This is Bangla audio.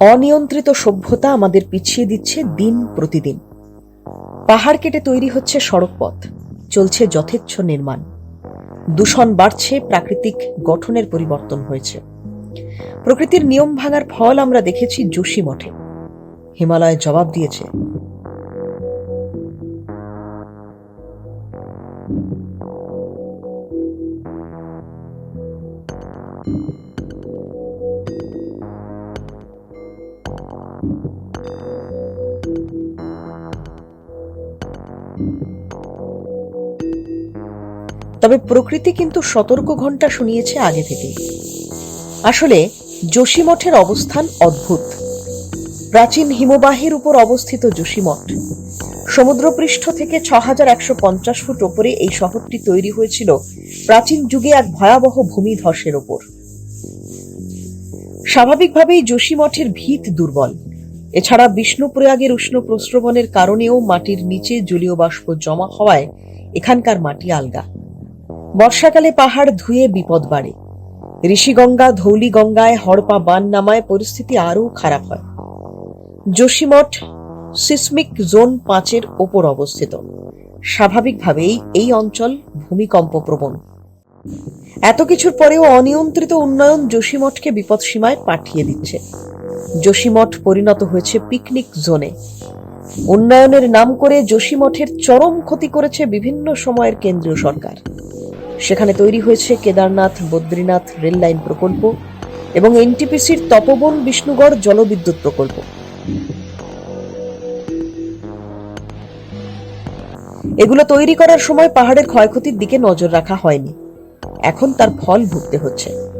অনিয়ন্ত্রিত সভ্যতা আমাদের পিছিয়ে দিচ্ছে দিন প্রতিদিন। পাহাড় কেটে তৈরি হচ্ছে সড়কপথ, চলছে যথেচ্ছ নির্মাণ। দূষণ বাড়ছে, প্রাকৃতিক গঠনের পরিবর্তন হয়েছে। প্রকৃতির নিয়ম ভাঙার ফল আমরা দেখেছি যোশী মঠে। হিমালয় জবাব দিয়েছে। তবে প্রকৃতি কিন্তু সতর্ক ঘণ্টা শুনিয়েছে আগে থেকে আসলে যোশীমঠের অবস্থান অদ্ভুত। প্রাচীন হিমবাহের উপর অবস্থিত যোশীমঠ সমুদ্রপৃষ্ঠ থেকে ছ হাজার একশো পঞ্চাশ ফুট ওপরে এই শহরটি তৈরি হয়েছিল প্রাচীন যুগে এক ভয়াবহ ভূমিধসের ওপর। স্বাভাবিকভাবেই যোশীমঠের ভিত দুর্বল। এছাড়া বিষ্ণুপ্রয়াগের উষ্ণ প্রস্রবণের কারণেও মাটির নিচে জলীয় বাষ্প জমা হওয়ায় এখানকার মাটি আলগা। বর্ষাকালে পাহাড় ধুয়ে বিপদ বাড়ে। ঋষিগঙ্গা, ধৌলিগঙ্গায় হড়পা বান নামায় পরিস্থিতি আরও খারাপ হয়। যোশীমঠ সিসমিক জোন পাঁচের ওপর অবস্থিত। স্বাভাবিকভাবেই এই অঞ্চল ভূমিকম্প প্রবণ এত কিছুর পরেও অনিয়ন্ত্রিত উন্নয়ন যোশীমঠকে বিপদসীমায় পাঠিয়ে দিচ্ছে। যোশীমঠ পরিণত হয়েছে পিকনিক জোনে। উন্নয়নের নাম করে যোশীমঠের চরম ক্ষতি করেছে বিভিন্ন সময়ের কেন্দ্রীয় সরকার। সেখানে তৈরি হয়েছে কেদারনাথ, বদ্রীনাথ রেল লাইন প্রকল্প এবং এনটিপিসির তপবন বিষ্ণুগড় জলবিদ্যুৎ প্রকল্প। এগুলো তৈরি করার সময় পাহাড়ের ক্ষয়ক্ষতির দিকে নজর রাখা হয়নি। এখন তার ফল ভুগতে হচ্ছে।